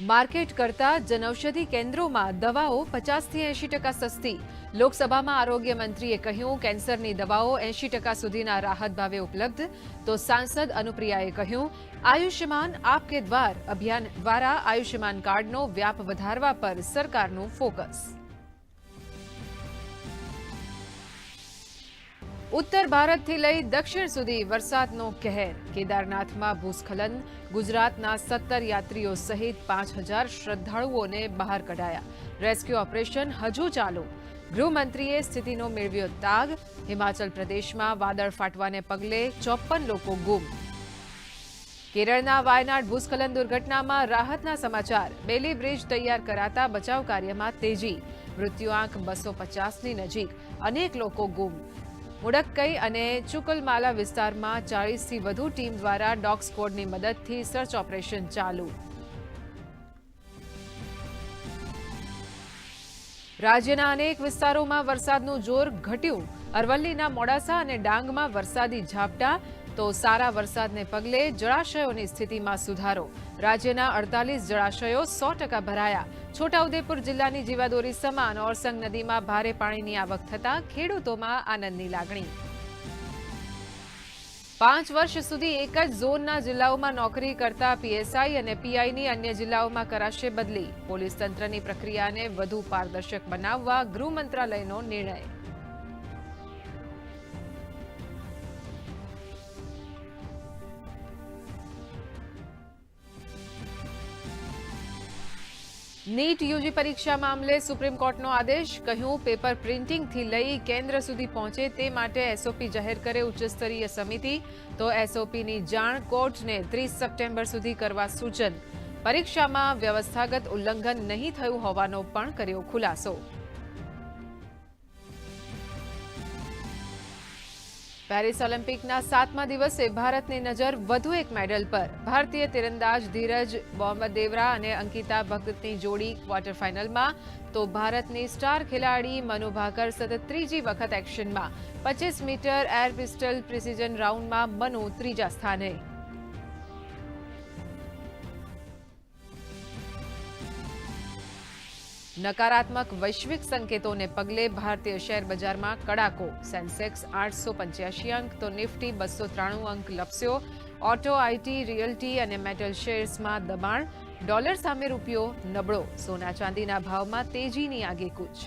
Market કરતા જનૌષધિ કેન્દ્રોમાં દવાઓ પચાસથી એંશી ટકા સસ્તી. લોકસભામાં આરોગ્ય મંત્રીએ કહ્યું, કેન્સરની દવાઓ એંશી ટકા સુધીના રાહત ભાવે ઉપલબ્ધ. તો સાંસદ અનુપ્રિયાએ કહ્યું, આયુષ્યમાન આપકે દ્વાર? અભિયાન દ્વારા આયુષ્યમાન કાર્ડનો વ્યાપ વધારવા પર સરકારનું ફોકસ. ઉત્તર ભારતથી લઈ દક્ષિણ સુધી વરસાદનો કહેર. કેદારનાથમાં ભૂસ્ખલન, ગુજરાતના સત્તર યાત્રીઓ સહિત પાંચ હજાર શ્રદ્ધાળુઓને બહાર કઢાયા. રેસ્ક્યુ ઓપરેશન હજુ ચાલુ. ગૃહમંત્રીએ સ્થિતિનો મેળવ્યો તાગ. હિમાચલ પ્રદેશમાં વાદળ ફાટવાને પગલે ચોપ્પન લોકો ગુમ. કેરળના વાયનાડ ભૂસ્ખલન દુર્ઘટનામાં રાહતના સમાચાર. બેલી બ્રિજ તૈયાર કરાતા બચાવ કાર્યમાં તેજી. મૃત્યુઆંક બસો પચાસની નજીક. અનેક લોકો ગુમ. મુડક્કઈ અને ચુકલમાલા વિસ્તારમાં ચાળીસથી વધુ ટીમ દ્વારા ડોગ સ્ક્વોડની મદદથી સર્ચ ઓપરેશન ચાલુ. રાજ્યના અનેક વિસ્તારોમાં વરસાદનું જોર ઘટ્યું. અરવલ્લીના મોડાસા અને ડાંગમાં વરસાદી ઝાપટા તો સારા વરસાદને પગલે જળાશયોની સ્થિતિમાં સુધારો. રાજ્યના અડતાલીસ જળાશયો સો ટકા ભરાયા. છોટાઉદેપુર જિલ્લાની જીવાદોરી સમાન ઓરસંગ નદીમાં ભારે પાણીની આવક થતાં ખેડૂતોમાં આનંદની લાગણી. પાંચ વર્ષ સુધી એક જ ઝોનના જિલ્લાઓમાં નોકરી કરતા પીએસઆઈ અને પીઆઈની અન્ય જિલ્લાઓમાં કરાશે બદલી. પોલીસ તંત્રની પ્રક્રિયાને વધુ પારદર્શક બનાવવા ગૃહ મંત્રાલયનો નિર્ણય. નીટ યુજી પરીક્ષા મામલે સુપ્રીમ કોર્ટનો આદેશ. કહ્યું, પેપર પ્રિન્ટિંગથી લઈ કેન્દ્ર સુધી પહોંચે તે માટે એસઓપી જાહેર કરે ઉચ્ચસ્તરીય સમિતિ. તો એસઓપીની જાણ કોર્ટને ત્રીસ સપ્ટેમ્બર સુધી કરવા સૂચન. પરીક્ષામાં વ્યવસ્થાગત ઉલ્લંઘન નહીં થયું હોવાનો પણ કર્યો ખુલાસો. પેરિસ ઓલિમ્પિકના સાતમા દિવસે ભારતની નજર વધુ એક મેડલ પર. ભારતીય તીરંદાજ ધીરજ બોમ્બદેવરા અને અંકિતા ભગતની જોડી ક્વાર્ટર ફાઇનલમાં. તો ભારતની સ્ટાર ખેલાડી મનુ ભાકર સતત ત્રીજી વખત એક્શનમાં. પચીસ મીટર એર પિસ્ટલ પ્રિસિઝન રાઉન્ડમાં મનુ ત્રીજા સ્થાને. નકારાત્મક વૈશ્વિક સંકેતોને પગલે ભારતીય શેર બજારમાં કડાકો. સેન્સેક્સ આઠસો પંચ્યાસી અંક, તો નિફ્ટી બસો ત્રાણું અંક લપસ્યો. ઓટો આઈટી રિયલ્ટી અને મેટલ શેર્સમાં દબાણ. ડોલર સામે રૂપિયો નબળો. સોના ચાંદીના ભાવમાં તેજીની આગેકૂચ